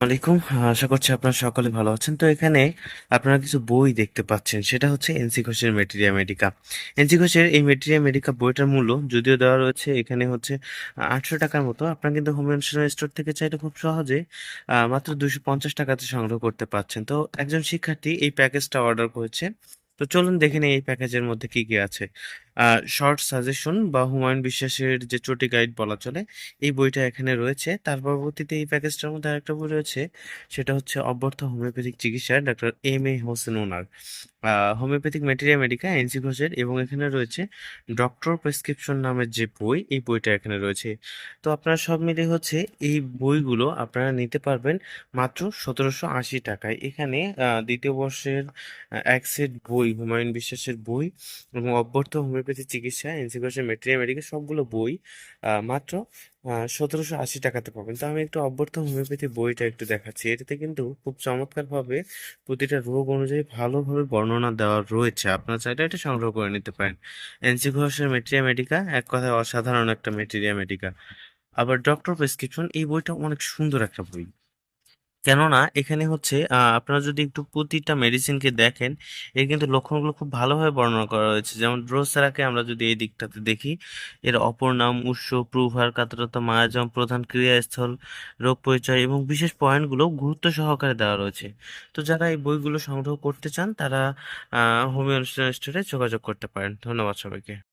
আলাইকুম। আশা করছি আপনারা সকলে ভালো আছেন। তো এখানে আপনারা কিছু বই দেখতে পাচ্ছেন। সেটা হচ্ছে এনসি ঘোষের মেটেরিয়া মেডিকা। এনসি ঘোষের এই মেটেরিয়া মেডিকা বইটার মূল্য যদিও দেওয়া রয়েছে এখানে হচ্ছে আটশো টাকার মতো। আপনারা কিন্তু হোম স্টোর থেকে চাইলে খুব সহজে মাত্র দুশো পঞ্চাশ টাকাতে সংগ্রহ করতে পারছেন। তো একজন শিক্ষার্থী এই প্যাকেজটা অর্ডার করেছে। তো চলুন দেখে নিই এই প্যাকেজের মধ্যে কি কি আছে। শর্ট সাজেশন বা হুমায়ুন বিশ্বাসের যে চটি গাইড বলা চলে, এই বইটা এখানে রয়েছে। তার পরবর্তীতে এই প্যাকেজটার মধ্যে আরেকটা বই রয়েছে, সেটা হচ্ছে অব্যর্থ হোমিওপ্যাথিক চিকিৎসা, ডাক্তার এম এ হোসেন ওনার। হোমিওপ্যাথিক ম্যাটেরিয়া মেডিকা এনসি ঘোষের, এবং এখানে রয়েছে ডক্টর প্রেসক্রিপশন নামের যে বই, এই বইটা এখানে রয়েছে। তো আপনারা সব মিলে হচ্ছে এই বইগুলো আপনারা নিতে পারবেন মাত্র সতেরোশো আশি টাকায়। এখানে দ্বিতীয় বর্ষের এক সেট বই, হুমায়ুন বিশ্বাসের বই এবং অব্যর্থ হোমিওপ্যাথি চিকিৎসা এনসি ঘোষের ম্যাটেরিয়া মেডিকা সবগুলো বই মাত্র সতেরোশো আশি টাকাতে পাবেন। তো আমি একটু অব্যর্থ হোমিওপ্যাথি বইটা একটু দেখাচ্ছি। এটাতে কিন্তু খুব চমৎকারভাবে প্রতিটা রোগ অনুযায়ী ভালোভাবে বর্ণনা দেওয়া রয়েছে। আপনার চাইলে এটা সংগ্রহ করে নিতে পারেন। এনসি ঘোষের মেটেরিয়া মেডিকা এক কথায় অসাধারণ একটা মেটেরিয়া মেডিকা আবার ডক্টর প্রেসক্রিপশন এই বইটা অনেক সুন্দর একটা বই। কেননা এখানে হচ্ছে আপনারা যদি একটু প্রতিটা মেডিসিনকে দেখেন, এর কিন্তু লক্ষণগুলো খুব ভালোভাবে বর্ণনা করা হয়েছে। যেমন ড্রোসেরাকে আমরা যদি এই দিকটাতে দেখি, এর অপর নাম উৎস, প্রুভার, কাতরতা, মায়াজম, প্রধান ক্রিয়াস্থল, রোগ পরিচয় এবং বিশেষ পয়েন্টগুলো গুরুত্ব সহকারে দেওয়া রয়েছে। তো যারা এই বইগুলো সংগ্রহ করতে চান, তারা হোমিও স্টোরে যোগাযোগ করতে পারেন। ধন্যবাদ সবাইকে।